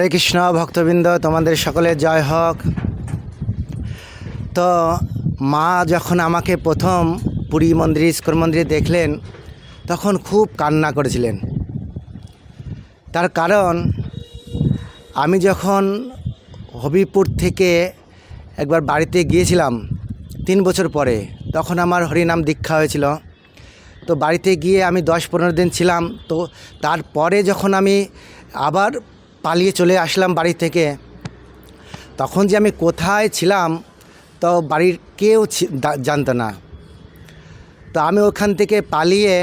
হরে কৃষ্ণ, ভক্তবৃন্দ, তোমাদের সকলের জয় হোক। তো মা যখন আমাকে প্রথম পুরী মন্দির, ইস্কন মন্দিরে দেখলেন, তখন খুব কান্না করেছিলেন। তার কারণ, আমি যখন হবিপুর থেকে একবার বাড়িতে গিয়েছিলাম তিন বছর পরে, তখন আমার হরিনাম দীক্ষা হয়েছিল। তো বাড়িতে গিয়ে আমি দশ পনেরো দিন ছিলাম। তো তারপরে যখন আমি আবার পালিয়ে চলে আসলাম বাড়ি থেকে। তখন যে আমি কোথায় ছিলাম, তো বাড়ির কেউ জানতো না। তো আমি ওখান থেকে পালিয়ে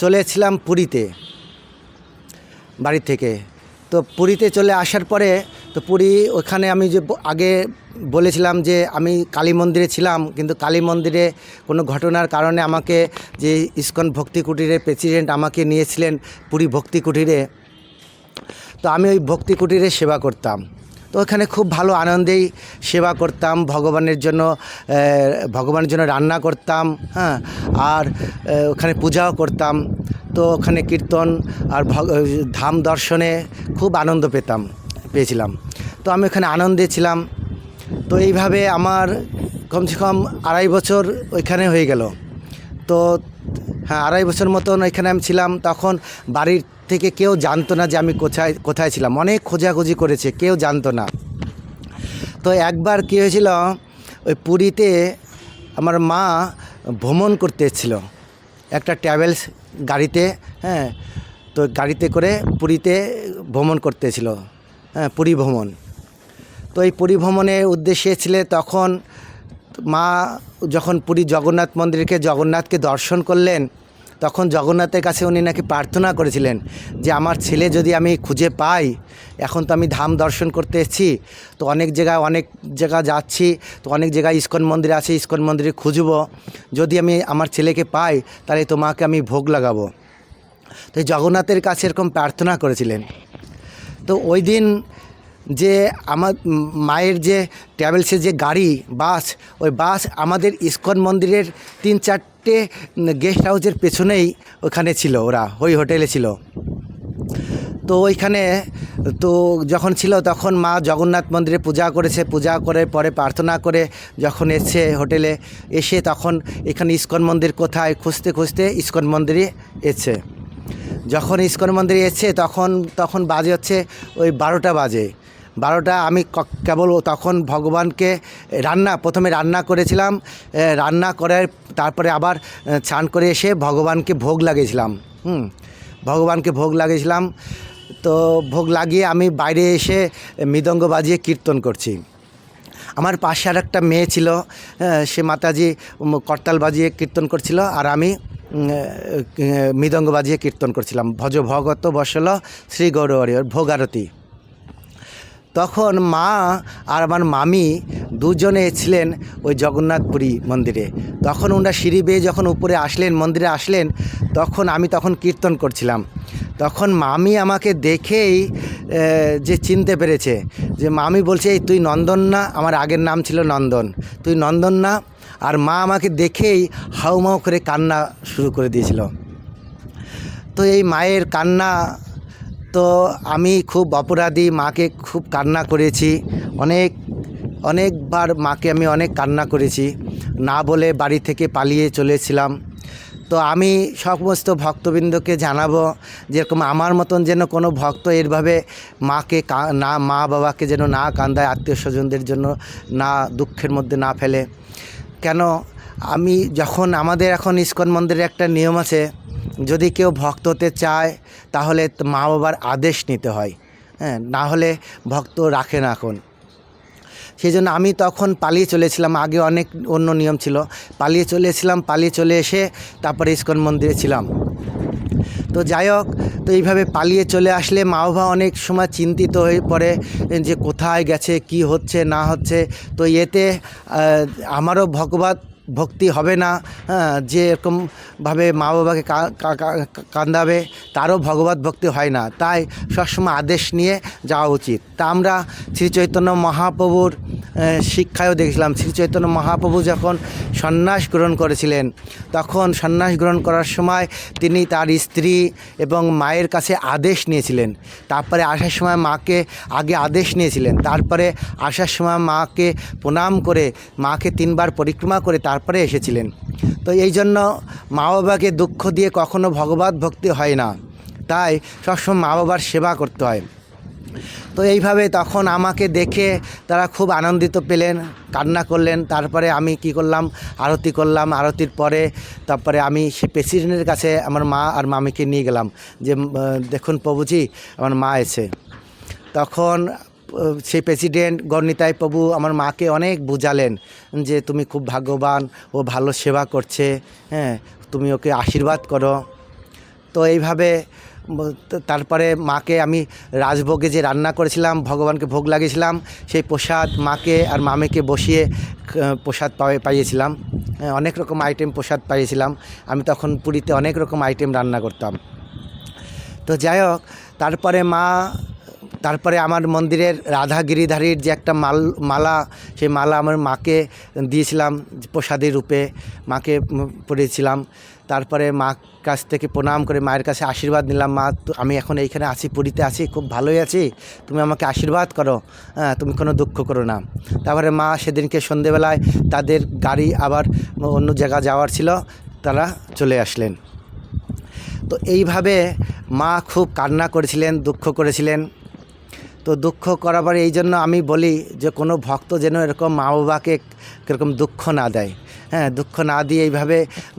চলেছিলাম পুরীতে, বাড়ি থেকে। তো পুরীতে চলে আসার পরে, তো পুরী ওখানে আমি যে আগে বলেছিলাম যে আমি কালী মন্দিরে ছিলাম, কিন্তু কালী মন্দিরে কোনো ঘটনার কারণে আমাকে যে ইস্কন ভক্তি কুটিরের প্রেসিডেন্ট আমাকে নিয়েছিলেন পুরী ভক্তি কুটিরে তো আমি ওই ভক্তি কুটিরে সেবা করতাম। তো ওখানে খুব ভালো আনন্দেই সেবা করতাম, ভগবানের জন্য ভগবানের জন্য রান্না করতাম হ্যাঁ আর ওখানে পূজাও করতাম। তো ওখানে কীর্তন আর ধাম দর্শনে খুব আনন্দ পেতাম, পেয়েছিলাম। তো আমি ওখানে আনন্দে ছিলাম। তো এইভাবে আমার কমসে কম আড়াই বছর ওইখানে হয়ে গেল। তো হ্যাঁ আড়াই বছর মতন ওইখানে আমি ছিলাম। তখন বাড়ির থেকে কেউ জানতো না যে আমি কোথায় কোথায় ছিলাম। অনেক খোঁজাখুঁজি করেছে, কেউ জানতো না। তো একবার কী হয়েছিল, ওই পুরীতে আমার মা ভ্রমণ করতে এসেছিল একটা ট্রাভেলস গাড়িতে হ্যাঁ তো গাড়িতে করে পুরীতে ভ্রমণ করতে এসেছিল হ্যাঁ পুরী ভ্রমণ। তো এই পুরী ভ্রমণের উদ্দেশ্যে ছিলে তখন মা যখন পুরী জগন্নাথ মন্দিরকে জগন্নাথকে দর্শন করলেন, তখন জগন্নাথের কাছে উনি নাকি প্রার্থনা করেছিলেন যে, আমার ছেলে যদি আমি খুঁজে পাই, এখন তো আমি ধাম দর্শন করতে এসেছি, তো অনেক জায়গায়, অনেক জায়গা যাচ্ছি, তো অনেক জায়গায় ইস্কন মন্দির আছে, ইস্কন মন্দিরে খুঁজবো। যদি আমি আমার ছেলেকে পাই, তাহলে তোমাকে আমি ভোগ লাগাবো। তো জগন্নাথের কাছে এরকম প্রার্থনা করেছিলেন। তো ওই দিন যে আমার মায়ের যে ট্রাভেলসের যে গাড়ি, বাস, ওই বাস আমাদের ইস্কন মন্দিরের তিন চারটে গেস্ট হাউসের পেছনেই ওখানে ছিল ওরা, ওই হোটেলে ছিল। তো ওইখানে, তো যখন ছিল তখন মা জগন্নাথ মন্দিরে পূজা করেছে, পূজা করে পরে প্রার্থনা করে যখন এসছে হোটেলে এসে তখন এখানে ইস্কন মন্দির কোথায় খুঁজতে খুঁজতে ইস্কন মন্দিরে এসছে যখন ইস্কন মন্দিরে এসছে তখন তখন বাজে হচ্ছে ওই বারোটা বাজে। বারোটা, আমি কেবল তখন ভগবানকে রান্না, প্রথমে রান্না করেছিলাম রান্না করে তারপরে আবার স্নান করে এসে ভগবানকে ভোগ লাগিয়েছিলাম, হুম, ভগবানকে ভোগ লাগিয়েছিলাম। তো ভোগ লাগিয়ে আমি বাইরে এসে মৃদঙ্গ বাজিয়ে কীর্তন করছি। আমার পাশে আর একটা মেয়ে ছিল সে মাতাজি করতাল বাজিয়ে কীর্তন করছিল আর আমি মৃদঙ্গ বাজিয়ে কীর্তন করছিলাম। ভজ ভগত বসল শ্রী গৌরহরিহর ভোগারতী। তখন মা আর আমার মামি দুজনে ছিলেন ওই জগন্নাথপুরী মন্দিরে। তখন ওনারা সিঁড়ি বেয়ে যখন উপরে আসলেন, মন্দিরে আসলেন, তখন আমি তখন কীর্তন করছিলাম। তখন মামি আমাকে দেখেই যে চিনতে পেরেছে যে মামি বলছে, এই তুই নন্দন না? আমার আগের নাম ছিল নন্দন। তুই নন্দন না? আর মা আমাকে দেখেই হাউমাউ করে কান্না শুরু করে দিয়েছিল। তো এই মায়ের কান্না তো আমি খুব অপরাধী, মাকে খুব কান্না করেছি। অনেক, অনেকবার মাকে আমি অনেক কান্না করেছি। না বলে বাড়ি থেকে পালিয়ে চলেছিলাম। তো আমি সমস্ত ভক্তবৃন্দকে জানাব, যেরকম আমার মতন যেন কোনো ভক্ত এরভাবে মাকে না, মা বাবাকে যেন না কান্দায়, আত্মীয় স্বজনদের জন্য না দুঃখের মধ্যে না ফেলে। কেন? আমি যখন আমাদের এখন ইস্কন মন্দিরে একটা নিয়ম আছে যদি কেউ ভক্ত হতে চায়, তাহলে মা বাবার আদেশ নিতে হয়। হ্যাঁ না হলে ভক্ত রাখে না এখন। সেই জন্য আমি তখন পালিয়ে চলেছিলাম, আগে অনেক অন্য নিয়ম ছিল। পালিয়ে চলেছিলাম, পালিয়ে চলে এসে তারপরে ইস্কন মন্দিরে ছিলাম। তো যাই হোক, তো এইভাবে পালিয়ে চলে আসলে মা বাবা অনেক সময় চিন্তিত হয়ে পড়ে যে কোথায় গেছে, কি হচ্ছে, না হচ্ছে। তো এতে আমারও ভগবত ভক্তি হবে না হ্যাঁ, যে এরকমভাবে মা বাবাকে কান্দাবে তারও ভগবত ভক্তি হয় না। তাই সবসময় আদেশ নিয়ে যাওয়া উচিত। তা আমরা শ্রী চৈতন্য মহাপ্রভুর শিক্ষায়ও দেখেছিলাম। শ্রী চৈতন্য মহাপ্রভু যখন সন্ন্যাস গ্রহণ করেছিলেন, তখন সন্ন্যাস গ্রহণ করার সময় তিনি তার স্ত্রী এবং মায়ের কাছে আদেশ নিয়েছিলেন। তারপরে আসার সময় মাকে আগে আদেশ নিয়েছিলেন। তারপরে আসার সময় মাকে প্রণাম করে, মাকে তিনবার পরিক্রমা করে তারপরে এসেছিলেন। তো এই জন্য মা বাবাকে দুঃখ দিয়ে কখনো ভগবত ভক্তি হয় না। তাই সবসময় মা বাবার সেবা করতে হয়। তো এইভাবে তখন আমাকে দেখে তারা খুব আনন্দিত পেলেন, কান্না করলেন। তারপরে আমি কি করলাম? আরতি করলাম। আরতির পরে তারপরে আমি সে প্রেসিডেন্টের কাছে আমার মা আর মামিকে নিয়ে গেলাম। যে দেখুন প্রভুজি, আমার মা এসে। তখন সেই প্রেসিডেন্ট গণিতাই প্রভু আমার মাকে অনেক বুঝালেন যে, তুমি খুব ভাগ্যবান, ও ভালো সেবা করছে হ্যাঁ তুমি ওকে আশীর্বাদ করো। তো এইভাবে তারপরে মাকে আমি রাজভোগে যে রান্না করেছিলাম, ভগবানকে ভোগ লাগিয়েছিলাম, সেই প্রসাদ মাকে আর মামেকে বসিয়ে প্রসাদ পাইয়েছিলাম। অনেক রকম আইটেম প্রসাদ পাইয়েছিলাম। আমি তখন পুরীতে অনেক রকম আইটেম রান্না করতাম। তো যাই হোক, তারপরে মা তারপরে আমার মন্দিরের রাধা গিরিধারীর যে একটা মাল মালা সেই মালা আমার মাকে দিয়েছিলাম প্রসাদের রূপে মাকে উম, পরিয়েছিলাম। তারপরে মা কাছ থেকে প্রণাম করে মায়ের কাছে আশীর্বাদ নিলাম মা আমি এখন এইখানে আছি পুরীতে আছি খুব ভালোই আছি তুমি আমাকে আশীর্বাদ করো হ্যাঁ তুমি কোনো দুঃখ করো না। তারপরে মা সেদিনকে সন্ধেবেলায় তাদের গাড়ি আবার অন্য জায়গা যাওয়ার ছিল তারা চলে আসলেন। তো এইভাবে মা খুব কান্না করেছিলেন দুঃখ করেছিলেন। তো দুঃখ করার করাবার এই জন্য আমি বলি যে কোনো ভক্ত যেন এরকম মা বাবাকে কীরকম দুঃখ না দেয়। হ্যাঁ দুঃখ না দিয়ে এইভাবে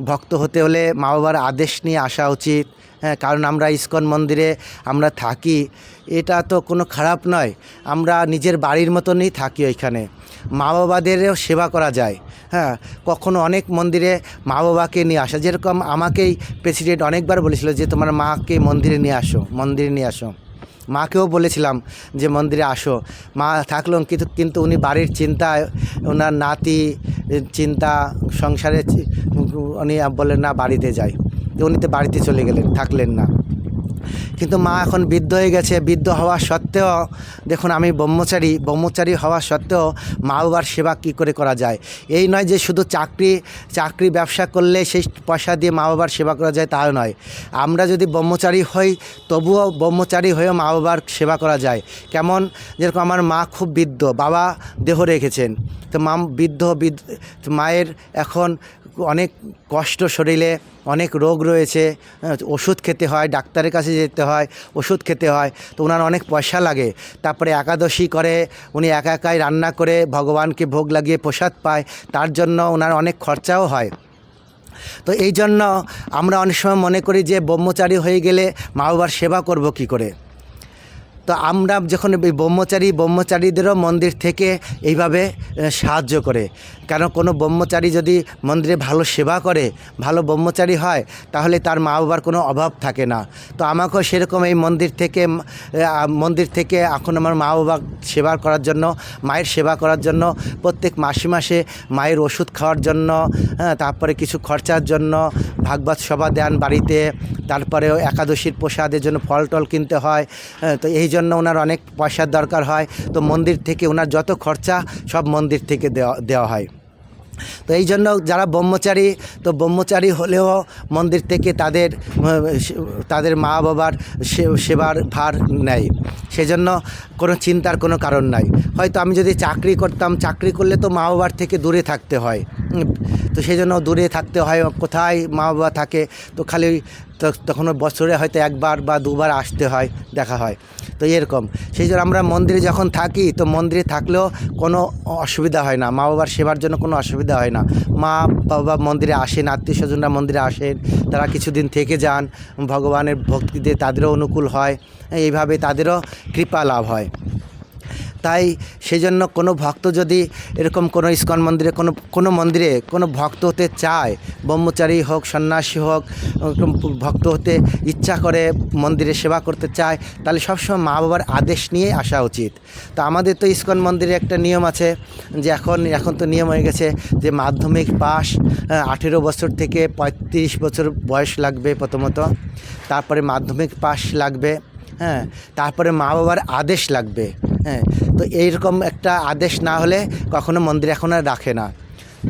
ভক্ত হতে হলে মা বাবার আদেশ নিয়ে আসা উচিত। হ্যাঁ কারণ আমরা ইস্কন মন্দিরে আমরা থাকি, এটা তো কোনো খারাপ নয়। আমরা নিজের বাড়ির মতনই থাকি ওইখানে। মা বাবাদেরও সেবা করা যায়। হ্যাঁ কখনো অনেক মন্দিরে মা বাবাকে নিয়ে আসা, যেরকম আমাকেই প্রেসিডেন্ট অনেকবার বলেছিল যে তোমার মাকে মন্দিরে নিয়ে আসো, মন্দিরে নিয়ে আসো। মাকেও বলেছিলাম যে, মন্দিরে আসো। মা থাকল কিন্তু কিন্তু উনি বাড়ির চিন্তায় ওনার নাতি চিন্তা সংসারে উনি বললেন, না, বাড়িতে যাই। উনি তো বাড়িতে চলে গেলেন, থাকলেন না। কিন্তু মা এখন বৃদ্ধ হয়ে গেছে, বৃদ্ধ হওয়া সত্ত্বেও, দেখুন আমি ব্রহ্মচারী ব্রহ্মচারী হওয়া সত্ত্বেও মা বাবার সেবা কী করে করা যায়? এই নয় যে শুধু চাকরি চাকরি ব্যবসা করলে সেই পয়সা দিয়ে মা বাবার সেবা করা যায় তাও নয়। আমরা যদি ব্রহ্মচারী হই, তবুও ব্রহ্মচারী হয়েও মা বাবার সেবা করা যায়। কেমন? যেরকম আমার মা খুব বৃদ্ধ, বাবা দেহ রেখেছেন। তো মা বৃদ্ধ, মায়ের এখন অনেক কষ্ট শরীরে, অনেক রোগ রয়েছে, ওষুধ খেতে হয়, ডাক্তারের কাছে যেতে হয়, ওষুধ খেতে হয়, তো ওনার অনেক পয়সা লাগে। তারপরে একাদশী করে, উনি একা একাই রান্না করে ভগবানকে ভোগ লাগিয়ে প্রসাদ পায়, তার জন্য ওনার অনেক খরচাও হয়। তো এই জন্য আমরা অনেক সময় মনে করি যে ব্রহ্মচারী হয়ে গেলে মা বাবার সেবা করব কি করে? তো আমরা যখন এই ব্রহ্মচারী ব্রহ্মচারীদেরও মন্দির থেকে এইভাবে সাহায্য করে। কেন কোনো ব্রহ্মচারী যদি মন্দিরে ভালো সেবা করে ভালো ব্রহ্মচারী হয় তাহলে তার মা বাবার কোনো অভাব থাকে না। তো আমাকেও সেরকম এই মন্দির থেকে মন্দির থেকে এখন আমার মা বাবা সেবা করার জন্য মায়ের সেবা করার জন্য প্রত্যেক মাসে মাসে মায়ের ওষুধ খাওয়ার জন্য হ্যাঁ তারপরে কিছু খরচার জন্য ভাগবত সভা দেন বাড়িতে তারপরে একাদশীর প্রসাদের জন্য ফল টল কিনতে হয় হ্যাঁ, তো এই জন্য ওনার অনেক পয়সার দরকার হয়। তো মন্দির থেকে ওনার যত খরচা, সব মন্দির থেকে দেওয়া দেওয়া হয়। তো এই জন্য যারা ব্রহ্মচারী, তো ব্রহ্মচারী হলেও মন্দির থেকে তাদের তাদের মা বাবার সেবার ভার নেয়। সেজন্য কোনো চিন্তার কোনো কারণ নাই। হয়তো আমি যদি চাকরি করতাম, চাকরি করলে তো মা বাবার থেকে দূরে থাকতে হয়। তো সেই জন্য দূরে থাকতে হয়, কোথায় মা বাবা থাকে, তো খালি তখন বছরে হয়তো একবার বা দুবার আসতে হয়, দেখা হয়। তো এরকম। সেই জন্য আমরা মন্দিরে যখন থাকি, তো মন্দিরে থাকলেও কোনো অসুবিধা হয় না। মা বাবার সেবার জন্য কোনো অসুবিধা হয় না। মা বাবা মন্দিরে আসেন আত্মীয় স্বজনরা মন্দিরে আসেন, তারা কিছুদিন থেকে যান, ভগবানের ভক্তিতে তাদেরও অনুকূল হয়, এইভাবে তাদেরও কৃপা লাভ হয়। তাই সেই জন্য কোনো ভক্ত যদি এরকম কোনো ইস্কন মন্দিরে, কোনো কোনো মন্দিরে কোনো ভক্ত হতে চায়, ব্রহ্মচারী হোক, সন্ন্যাসী হোক ভক্ত হতে ইচ্ছা করে মন্দিরে সেবা করতে চায়, তাহলে সবসময় মা বাবার আদেশ নিয়ে আসা উচিত। তো আমাদের তো ইস্কন মন্দিরে একটা নিয়ম আছে যে এখন এখন তো নিয়ম হয়ে গেছে যে মাধ্যমিক পাস আঠেরো বছর থেকে পঁয়ত্রিশ বছর বয়স লাগবে প্রথমত। তারপরে মাধ্যমিক পাস লাগবে হ্যাঁ তারপরে মা বাবার আদেশ লাগবে। হ্যাঁ তো এইরকম একটা আদেশ না হলে কখনো মন্দির এখন আর রাখে না।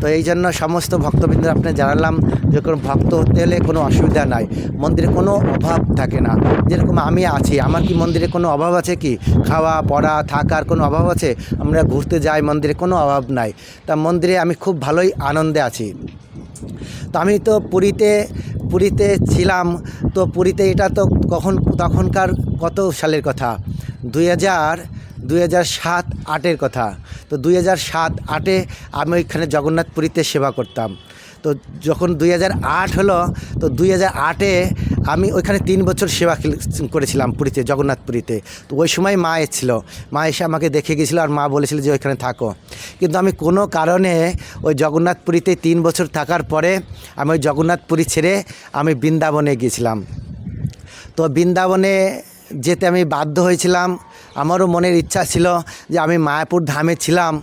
তো এই জন্য সমস্ত ভক্তবৃন্দ আপনি জানালাম যে কোনো ভক্ত হতে হলে কোনো অসুবিধা নাই। মন্দিরে কোনো অভাব থাকে না। যেরকম আমি আছি, আমার কি মন্দিরে কোনো অভাব আছে কি? খাওয়া, পড়া, থাকার কোনো অভাব আছে? আমরা ঘুরতে যাই, মন্দিরে কোনো অভাব নাই। তা মন্দিরে আমি খুব ভালোই আনন্দে আছি। তো আমি তো পুরীতে পুরীতে ছিলাম। তো পুরীতে এটা তো কখন, তখনকার কত সালের কথা? দুই হাজার দুই হাজার সাত আটের কথা। তো দুই হাজার সাত আটে আমি ওইখানে জগন্নাথ পুরীতে সেবা করতাম। তো যখন দুই হাজার আট হলো, তো দুই হাজার আটে আমি ওইখানে তিন বছর সেবা করেছিলাম পুরীতে জগন্নাথ পুরীতে তো ওই সময় মা এসেছিল। মা এসে আমাকে দেখে গেছিল আর মা বলেছিল যে ওইখানে থাকো। কিন্তু আমি কোনো কারণে ওই জগন্নাথ পুরীতে তিন বছর থাকার পরে আমি ওই জগন্নাথ পুরী ছেড়ে আমি বৃন্দাবনে গিয়েছিলাম। তো বৃন্দাবনে যেতে আমি বাধ্য হয়েছিলাম। আমারও মনের ইচ্ছা ছিল যে আমি মায়াপুর ধামে ছিলাম।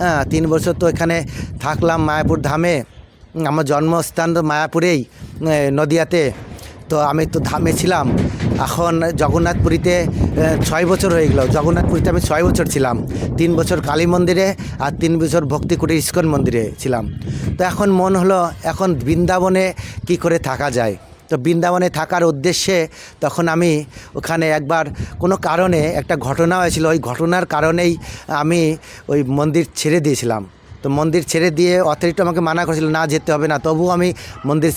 হ্যাঁ তিন বছর তো এখানে থাকলাম মায়াপুর ধামে। আমার জন্মস্থান তো মায়াপুরেই নদিয়াতে। তো আমি তো ধামে ছিলাম। এখন জগন্নাথপুরীতে ছয় বছর হয়ে গেল। জগন্নাথপুরীতে আমি ছয় বছর ছিলাম। তিন বছর কালী মন্দিরে আর তিন বছর ভক্তি কুটির ইস্কন মন্দিরে ছিলাম। তো এখন মন হলো, এখন বৃন্দাবনে কি করে থাকা যায়? তো বৃন্দাবনে থাকার উদ্দেশ্যে তখন আমি ওখানে একবার কোনো কারণে একটা ঘটনা হয়েছিল, ওই ঘটনার কারণেই আমি ওই মন্দির ছেড়ে দিয়েছিলাম। তো মন্দির ছেড়ে দিয়ে অতিরিক্ত আমাকে মানা করেছিল, না যেতে হবে না। তবুও আমি মন্দির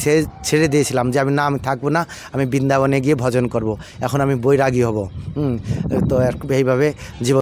ছেড়ে দিয়েছিলাম যে আমি, না, আমি থাকব না, আমি বৃন্দাবনে গিয়ে ভজন করব। এখন আমি বৈরাগী হব। হুম, তো এইভাবে জীবন